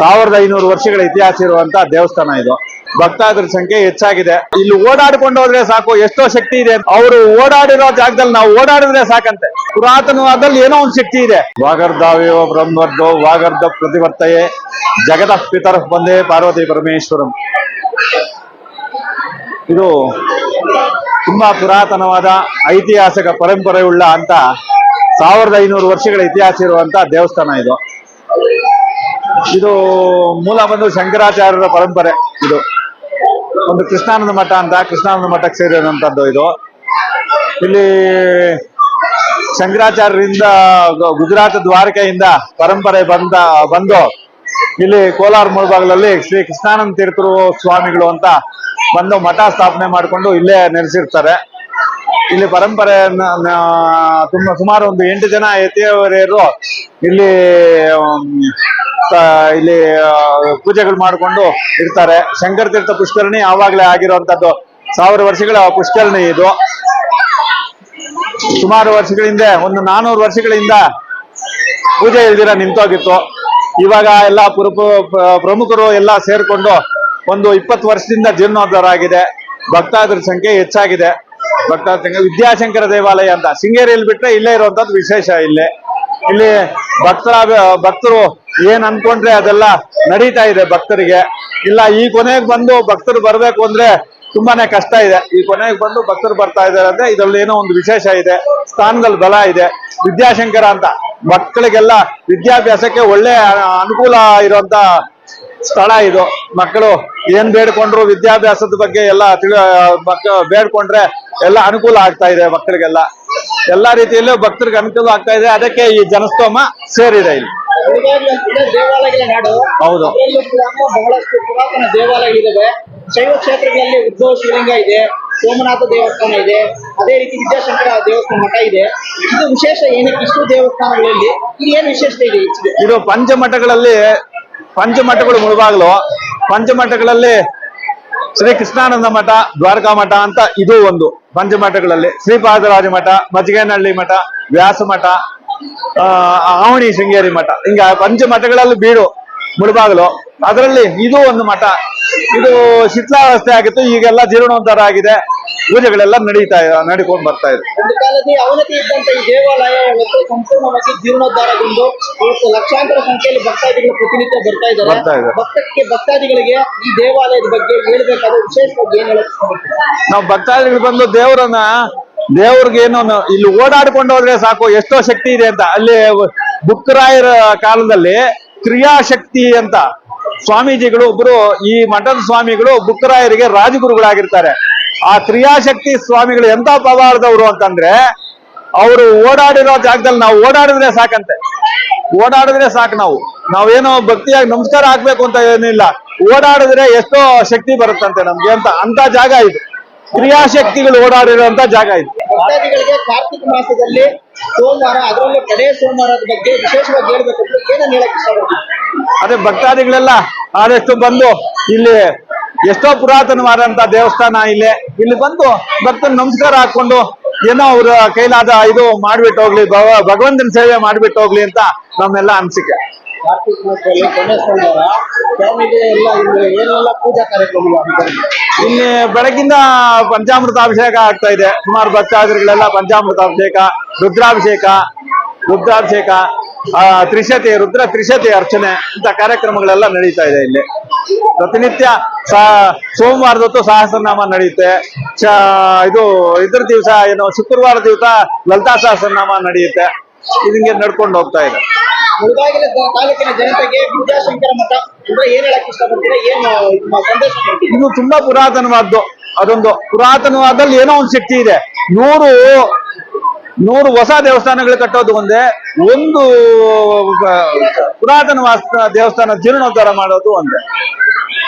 ಸಾವಿರದ ಐನೂರು ವರ್ಷಗಳ ಇತಿಹಾಸ ಇರುವಂತ ದೇವಸ್ಥಾನ ಇದು. ಭಕ್ತಾದ್ರ ಸಂಖ್ಯೆ ಹೆಚ್ಚಾಗಿದೆ. ಇಲ್ಲಿ ಓಡಾಡ್ಕೊಂಡು ಹೋದ್ರೆ ಸಾಕು, ಎಷ್ಟೋ ಶಕ್ತಿ ಇದೆ. ಅವರು ಓಡಾಡಿರೋ ಜಾಗದಲ್ಲಿ ನಾವು ಓಡಾಡಿದ್ರೆ ಸಾಕಂತೆ. ಪುರಾತನವಾದಲ್ಲಿ ಏನೋ ಒಂದು ಶಕ್ತಿ ಇದೆ. ವಾಗರ್ಧಾವಿಯೋ ಬ್ರಹ್ಮರ್ಧೋ ವಾಗರ್ಧ ಪ್ರತಿವರ್ತಯೇ ಜಗದ ಪಿತರ ಬಂದೇ ಪಾರ್ವತಿ ಪರಮೇಶ್ವರಂ. ಇದು ತುಂಬಾ ಪುರಾತನವಾದ ಐತಿಹಾಸಿಕ ಪರಂಪರೆಯುಳ್ಳ ಅಂತ ಸಾವಿರದ ಐನೂರು ವರ್ಷಗಳ ಇತಿಹಾಸ ಇರುವಂತ ದೇವಸ್ಥಾನ ಇದು. ಇದು ಮೂಲ ಬಂದು ಶಂಕರಾಚಾರ್ಯರ ಪರಂಪರೆ ಇದು. ಒಂದು ಕೃಷ್ಣಾನಂದ ಮಠ ಅಂತ, ಕೃಷ್ಣಾನಂದ ಮಠಕ್ಕೆ ಸೇರಿರುವಂತದ್ದು ಇದು. ಇಲ್ಲಿ ಶಂಕರಾಚಾರ್ಯರಿಂದ ಗುಜರಾತ್ ದ್ವಾರಕೆಯಿಂದ ಪರಂಪರೆ ಬಂದ, ಬಂದು ಇಲ್ಲಿ ಕೋಲಾರ ಮುಳುಭಾಗಲಲ್ಲಿ ಶ್ರೀ ಕೃಷ್ಣಾನಂದ ತೀರ್ಥರು ಸ್ವಾಮಿಗಳು ಅಂತ ಬಂದು ಮಠ ಸ್ಥಾಪನೆ ಮಾಡಿಕೊಂಡು ಇಲ್ಲೇ ನೆಲೆಸಿರ್ತಾರೆ. ಇಲ್ಲಿ ಪರಂಪರೆ ತುಂಬಾ ಸುಮಾರು ಒಂದು ಎಂಟು ಜನ ಯತಿಯವರೆಯರು ಇಲ್ಲಿ ಇಲ್ಲಿ ಪೂಜೆಗಳು ಮಾಡಿಕೊಂಡು ಇರ್ತಾರೆ. ಶಂಕರ ತೀರ್ಥ ಪುಷ್ಕರಣಿ ಆವಾಗಲೇ ಆಗಿರುವಂತದ್ದು ಸಾವಿರ ವರ್ಷಗಳ ಪುಷ್ಕರಣಿ ಇದು. ಸುಮಾರು ವರ್ಷಗಳಿಂದ ಒಂದು ನಾನೂರು ವರ್ಷಗಳಿಂದ ಪೂಜೆ ಇಲ್ದಿರ ನಿಂತೋಗಿತ್ತು. ಇವಾಗ ಎಲ್ಲ ಪುರ ಪ್ರ- ಪ್ರಮುಖರು ಎಲ್ಲ ಸೇರ್ಕೊಂಡು ಒಂದು ಇಪ್ಪತ್ತು ವರ್ಷದಿಂದ ಜೀರ್ಣೋದ್ಧಾರ ಆಗಿದೆ. ಭಕ್ತಾದ್ರ ಸಂಖ್ಯೆ ಹೆಚ್ಚಾಗಿದೆ. ತಿಂಗಳ ವಿದ್ಯಾಶಂಕರ ದೇವಾಲಯ ಅಂತ. ಶೃಂಗೇರಿಯಲ್ಲಿ ಬಿಟ್ಟರೆ ಇಲ್ಲೇ ಇರುವಂತದ್ದು ವಿಶೇಷ ಇಲ್ಲೇ. ಇಲ್ಲಿ ಭಕ್ತರ ಭಕ್ತರು ಏನ್ ಅನ್ಕೊಂಡ್ರೆ ಅದೆಲ್ಲ ನಡೀತಾ ಇದೆ ಭಕ್ತರಿಗೆ. ಇಲ್ಲ, ಈ ಕೊನೆಗೆ ಬಂದು ಭಕ್ತರು ಬರ್ಬೇಕು ಅಂದ್ರೆ ತುಂಬಾನೇ ಕಷ್ಟ ಇದೆ. ಈ ಕೊನೆಗೆ ಬಂದು ಭಕ್ತರು ಬರ್ತಾ ಇದ್ದಾರೆ ಅಂದ್ರೆ ಇದರಲ್ಲಿ ಏನೋ ಒಂದು ವಿಶೇಷ ಇದೆ. ಸ್ಥಾನದಲ್ಲಿ ಬಲ ಇದೆ. ವಿದ್ಯಾಶಂಕರ ಅಂತ. ಮಕ್ಕಳಿಗೆಲ್ಲ ವಿದ್ಯಾಭ್ಯಾಸಕ್ಕೆ ಒಳ್ಳೆ ಅನುಕೂಲ ಇರುವಂತ ಸ್ಥಳ ಇದು. ಮಕ್ಕಳು ಏನ್ ಬೇಡ್ಕೊಂಡ್ರು ವಿದ್ಯಾಭ್ಯಾಸದ ಬಗ್ಗೆ ಎಲ್ಲ ತಿಳ ಮಕ್ಕ ಬೇಡ್ಕೊಂಡ್ರೆ ಎಲ್ಲ ಅನುಕೂಲ ಆಗ್ತಾ ಇದೆ ಮಕ್ಕಳಿಗೆಲ್ಲ. ಎಲ್ಲಾ ರೀತಿಯಲ್ಲೂ ಭಕ್ತರಿಗೆ ಅನುಕೂಲ ಆಗ್ತಾ ಇದೆ. ಅದಕ್ಕೆ ಈ ಜನಸ್ತೋಮ ಸೇರಿದೆ ಇಲ್ಲಿ. ಹೌದು. ಬಹಳಷ್ಟು ಪುರಾತನ ದೇವಾಲಯಗಳಿದಾವೆ ಶೈವ ಕ್ಷೇತ್ರಗಳಲ್ಲಿ ಉದ್ಭವ ಶಿವಲಿಂಗ ಇದೆ ಸೋಮನಾಥ ದೇವಸ್ಥಾನ ಇದೆ ಅದೇ ರೀತಿ ವಿದ್ಯಾಶಂಕರ ದೇವಸ್ಥಾನ ಮಠ ಇದೆ. ಇದು ವಿಶೇಷ ಏನಕ್ಕೆ ಇಷ್ಟು ದೇವಸ್ಥಾನಗಳಲ್ಲಿ? ಇದು ಏನು ವಿಶೇಷತೆ ಇದೆ ಇದು ಪಂಚಮಠಗಳಲ್ಲಿ ಪಂಚಮಠಗಳು ಮುಳುಬಾಗ್ಲು ಪಂಚಮಠಗಳಲ್ಲಿ ಶ್ರೀ ಕೃಷ್ಣಾನಂದ ಮಠ, ದ್ವಾರಕಾ ಮಠ ಅಂತ ಇದು ಒಂದು ಪಂಚಮಠಗಳಲ್ಲಿ. ಶ್ರೀಪಾದರಾಜ ಮಠ ಮಜ್ಗೇನಹಳ್ಳಿ ಮಠ, ವ್ಯಾಸ ಮಠ ಆವಣಿ ಶೃಂಗೇರಿ ಮಠ. ಹಿಂಗ ಪಂಚಮಠಗಳಲ್ಲಿ ಬೀಡು ಮುಳುಬಾಗಲು ಅದರಲ್ಲಿ ಇದು ಒಂದು ಮಠ. ಇದು ಶಿಥಿಲಾವಸ್ಥೆ ಆಗಿತ್ತು, ಈಗೆಲ್ಲ ಜೀರ್ಣೋದ್ಧಾರ ಆಗಿದೆ. ಪೂಜೆಗಳೆಲ್ಲ ನಡೀತಾ ಇದೆ ನಡ್ಕೊಂಡು ಬರ್ತಾ ಇದೆ ಒಂದು ಕಾಲದಲ್ಲಿ ಅವನತಿ ಇದ್ದಂತ ಈ ದೇವಾಲಯ ಇವತ್ತು ಸಂಪೂರ್ಣವಾಗಿ ಜೀರ್ಣೋದ್ಧಾರಗೊಂಡು ಇವತ್ತು ಲಕ್ಷಾಂತರ ಸಂಖ್ಯೆಯಲ್ಲಿ ಭಕ್ತಾದಿಗಳು ಪ್ರತಿನಿತ್ಯ ಬರ್ತಾ ಬರ್ತಾ ಇದ್ದಾರೆ ಇದ್ದಾರೆ. ಭಕ್ತಕ್ಕೆ ಭಕ್ತಾದಿಗಳಿಗೆ ಈ ದೇವಾಲಯದ ಬಗ್ಗೆ ಹೇಳ್ಬೇಕಾದ ವಿಶೇಷವಾಗಿ ಏನ್ ಹೇಳಕ್ ಇಷ್ಟಪಡ್ತೀರಾ? ನಾವು ಭಕ್ತಾದಿಗಳು ಬಂದು ದೇವರನ್ನ ದೇವ್ರಿಗೆ ಏನೋ ನ- ಇಲ್ಲಿ ಓಡಾಡ್ಕೊಂಡು ಹೋದ್ರೆ ಸಾಕು ಎಷ್ಟೋ ಶಕ್ತಿ ಇದೆ ಅಂತ ಅಲ್ಲಿ ಬುಕ್ಕರಾಯರ ಕಾಲದಲ್ಲಿ ಕ್ರಿಯಾಶಕ್ತಿ ಅಂತ ಸ್ವಾಮೀಜಿಗಳು ಒಬ್ರು ಈ ಮಠದ ಸ್ವಾಮಿಗಳು ಬುಕ್ಕರಾಯರಿಗೆ ರಾಜಗುರುಗಳಾಗಿರ್ತಾರೆ ಆ ಕ್ರಿಯಾಶಕ್ತಿ ಸ್ವಾಮಿಗಳು ಎಂತ ಪವಾಡದವರು ಅಂತಂದ್ರೆ ಅವರು ಓಡಾಡಿರೋ ಜಾಗದಲ್ಲಿ ನಾವು ಓಡಾಡಿದ್ರೆ ಸಾಕಂತೆ. ಓಡಾಡಿದ್ರೆ ಸಾಕು ನಾವು. ನಾವೇನೋ ಭಕ್ತಿಯಾಗಿ ನಮಸ್ಕಾರ ಹಾಕ್ಬೇಕು ಅಂತ ಏನಿಲ್ಲ. ಓಡಾಡಿದ್ರೆ ಎಷ್ಟೋ ಶಕ್ತಿ ಬರುತ್ತಂತೆ ನಮ್ಗೆ ಅಂತ ಅಂತ ಜಾಗ ಇದು. ಕ್ರಿಯಾಶಕ್ತಿಗಳು ಓಡಾಡಿರುವಂತ ಜಾಗ ಇದು. ಭಕ್ತಾದಿಗಳಿಗೆ ಕಾರ್ತಿಕ ಮಾಸದಲ್ಲಿ ಸೋಮವಾರ ಅದರಲ್ಲೂ ಕಡೆ ಸೋಮವಾರದ ಬಗ್ಗೆ ವಿಶೇಷವಾಗಿ ಹೇಳ್ಬೇಕು ಏನನ್ನ ಹೇಳಕ್ ಇಷ್ಟಪಡ್ತೀನಿ ಅದೇ ಭಕ್ತಾದಿಗಳೆಲ್ಲ ಆದಷ್ಟು ಬಂದು ಇಲ್ಲಿ ಎಷ್ಟೋ ಪುರಾತನವಾದಂತ ದೇವಸ್ಥಾನ ಇಲ್ಲಿ. ಇಲ್ಲಿ ಬಂದು ಭಕ್ತನ ನಮಸ್ಕಾರ ಹಾಕೊಂಡು ಏನೋ ಅವ್ರ ಕೈಲಾದ ಇದು ಮಾಡ್ಬಿಟ್ಟು ಹೋಗ್ಲಿ ಭಗವಂತನ ಸೇವೆ ಮಾಡ್ಬಿಟ್ಟು ಹೋಗ್ಲಿ ಅಂತ ನಮ್ಮೆಲ್ಲ ಅನ್ಸಿಕೆ. ಇಲ್ಲಿ ಬೆಳಗಿಂದ ಪಂಚಾಮೃತ ಅಭಿಷೇಕ ಆಗ್ತಾ ಇದೆ? ಸುಮಾರು ಭಕ್ತಾದಿಗಳೆಲ್ಲ ಪಂಚಾಮೃತ ಅಭಿಷೇಕ ರುದ್ರಾಭಿಷೇಕ ರುದ್ರಾಭಿಷೇಕ ಆ, ತ್ರಿಶತಿ ರುದ್ರ ತ್ರಿಶತಿ ಅರ್ಚನೆ ಇಂತ ಕಾರ್ಯಕ್ರಮಗಳೆಲ್ಲ ನಡೀತಾ ಇದೆ ಇಲ್ಲಿ. ಪ್ರತಿನಿತ್ಯ ಸಾ- ಸೋಮವಾರದ ಹೊತ್ತು ಸಹಸ್ರನಾಮ ನಡೆಯುತ್ತೆ. ಚ ಇದು ಇದ್ರ ದಿವಸ ಏನು ಶುಕ್ರವಾರ ದಿವಸ ಲಲಿತಾ ಸಹಸ್ರನಾಮ ನಡೆಯುತ್ತೆ. ಇದಂಗೆ ನಡ್ಕೊಂಡು ಹೋಗ್ತಾ ಇದೆ. ಮುಳುಬಾಗಿಲ ದ- ತಾಲೂಕಿನ ಜನತೆಗೆ ವಿದ್ಯಾಶಂಕರ ಮಠ ಅಂದ್ರೆ ಏನ್ ಹೇಳಕ್ ಇಷ್ಟಪಡ್ತೀರಾ? ಏನು ಸಂದೇಶ ಇದು ತುಂಬಾ ಪುರಾತನವಾದ್ದು. ಅದೊಂದು ಪುರಾತನವಾದಲ್ಲಿ ಏನೋ ಒಂದು ಶಕ್ತಿ ಇದೆ. ನೂರು ನೂರು ಹೊಸ ದೇವಸ್ಥಾನಗಳು ಕಟ್ಟೋದು ಒಂದೇ ಒಂದು ಪುರಾತನ ದೇವಸ್ಥಾನ ಜೀರ್ಣೋದ್ಧಾರ ಮಾಡೋದು ಒಂದೇ.